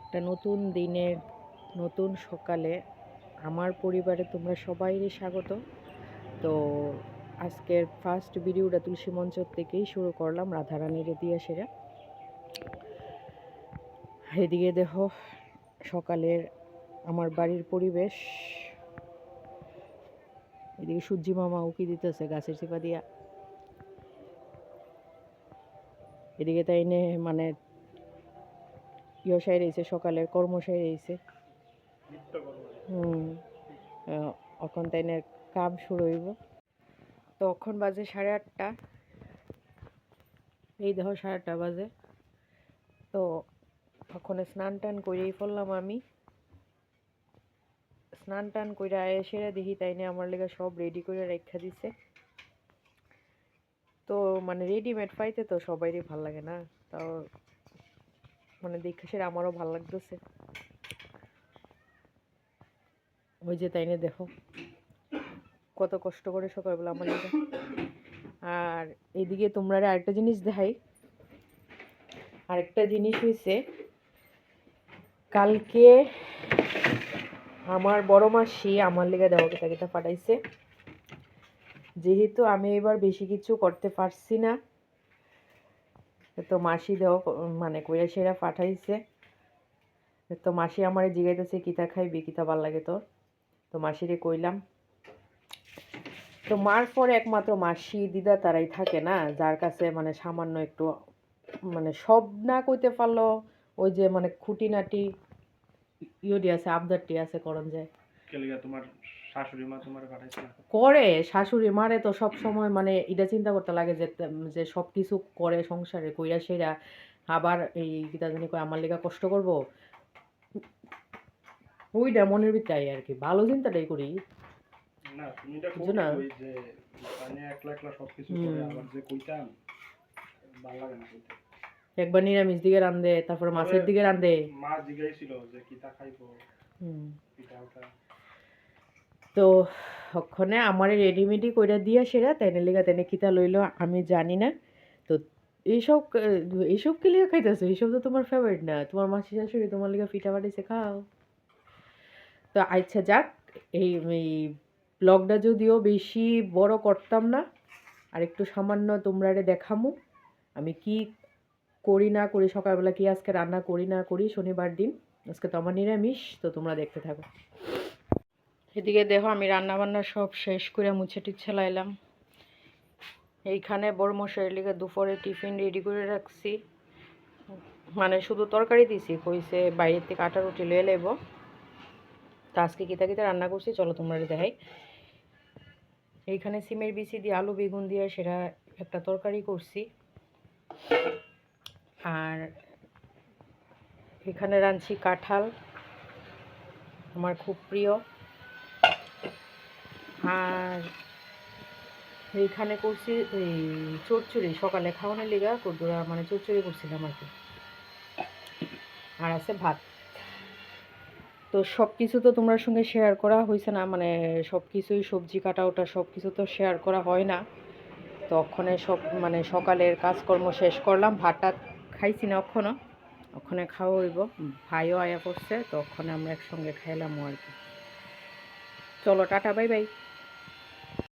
একটা নতুন দিনের নতুন সকালে আমার পরিবারে তোমরা সবাইরই স্বাগত। তো আজকের ফার্স্ট ভিডিওটা তুলসী মঞ্চ থেকেই শুরু করলাম, রাধারানীর দিয়া সেরা। এদিকে দেখো সকালের আমার বাড়ির পরিবেশ। এদিকে সূর্যি মামা উকি দিতেছে গাছের চিপা দিয়া। এদিকে তাই মানে ইয়ে সাই রয়েছে সকালের কর্ম সাই রয়েছে হুম আহ, এখন তাই না কাম শুরু হইব। তো বাজে সাড়ে আটটা। এই দেখো সাড়ে আটটা বাজে। তো এখন স্নান টান করেই ফেললাম আমি। স্নান টান করে এসে দেখি তাই না আমার লেগে সব রেডি করে রেখা দিছে। তো মানে রেডিমেড পাইতে তো সবাইরই ভালো লাগে না। তাও মানে দেখে সেটা আমারও ভালো লাগতেছে। ওই যে তাই না দেখো। কত কষ্ট করে সকালবেলা আমার আর এদিকে তোমরা আরেকটা জিনিস দেখাই। আরেকটা জিনিস হয়েছে কালকে আমার বড় মাসি আমার লেগে দেওয়া কেতা পাঠাইছে যেহেতু আমি এবার বেশি কিছু করতে পারছি না তো মাসি দেওয়া মানে কইরা সেরা পাঠাইছে। তো মাসি আমারে জিগাইতেছে, কিতা খাইবি? কিতা ভালো লাগে তোর? তো মাসিরে কইলাম। তো মার পরে একমাত্র মাসি দিদা তারাই থাকে না, যার কাছে মানে সামান্য একটু মানে সব না কইতে পারল, ওই যে মানে খুঁটিনাটি, ইয়োটি আছে, আবদারটি আছে, করণ যায়। তোমার শাশুড়ি মা তোমার পাঠাইছে করে শাশুড়ি মারে তো সব সময় মানে এটা চিন্তা করতে লাগে যে যে সব কিছু করে সংসারে কইরা সেরা আবার এই গীতা জানি আমার লেগা কষ্ট করব? ওইটা মনের ভিতরে আর কি ভালো চিন্তাটাই করি। না তুমি এটা বুঝো না? ওই যে মানে একলা একলা সবকিছু করে আবার যে কইতাম ভালো লাগে না কইতে। একবার নিরামিষ দিকে রান্ধে তারপরে মাছের দিকে রান্ধে মা জিগাইছিল যে কিতা খাইবো? হুম। তো ওখানে আমার রেডিমেডি কইরা দিয়া সেরা, তাইনে লিগা তাইনে কিতা লইলো আমি জানি না। তো এইসব এইসব কি লিগা খাইতেছো? এইসব তো তোমার ফেভারিট না। তোমার মাসি শাশুড়ি তোমার লিগা পিঠা পাঠাইছে খাও। তো আচ্ছা যাক, এই এই ব্লগটা যদিও বেশি বড় করতাম না আর একটু সামান্য তোমরা দেখামু। আমি কি করি না করি, সকালবেলা কি আজকে রান্না করি না করি, শনিবার দিন। আজকে তো আমার নিরামিষ, তো তোমরা দেখতে থাকো। এদিকে দেখো আমি রান্না বান্না সব শেষ করে মুছে টুচ্ছে লাইলাম। এইখানে বড় মশাইয়ের লিগে দুপুরে টিফিন রেডি করে রাখছি। মানে শুধু তরকারি দিছি, কইছে বাইরের থেকে আটা রুটি লয়ে লাইব তা আজকে কিতা কিতা রান্না করছি, চলো তোমরা দেখাই। এইখানে সিমের বিচি দিয়ে আলু, বেগুন দিয়ে সেটা একটা তরকারি করছি। আর এখানে রাঁধছি কাঁঠাল, আমার খুব প্রিয়। আর এইখানে করছি, এই চচ্চড়ি, সকালে খাওয়ানোর লিগা কদ্দুরা মানে চচ্চড়ি করছিলাম আর কি। আর আছে ভাত। তো সব কিছু তো তোমার সঙ্গে শেয়ার করা হয়েছে না মানে সব কিছুই সবজি কাটা ওটা সব কিছু তো শেয়ার করা হয় না। তো ওখানে সব মানে সকালের কাজকর্ম শেষ করলাম, ভাতটা খাইছি না ওখানে ওখানে খাওয়া হইব, ভাইও আয়া করছে, তো ওখানে আমরা একসঙ্গে খাইলামও আর কি। চলো, টাটা, বাই বাই।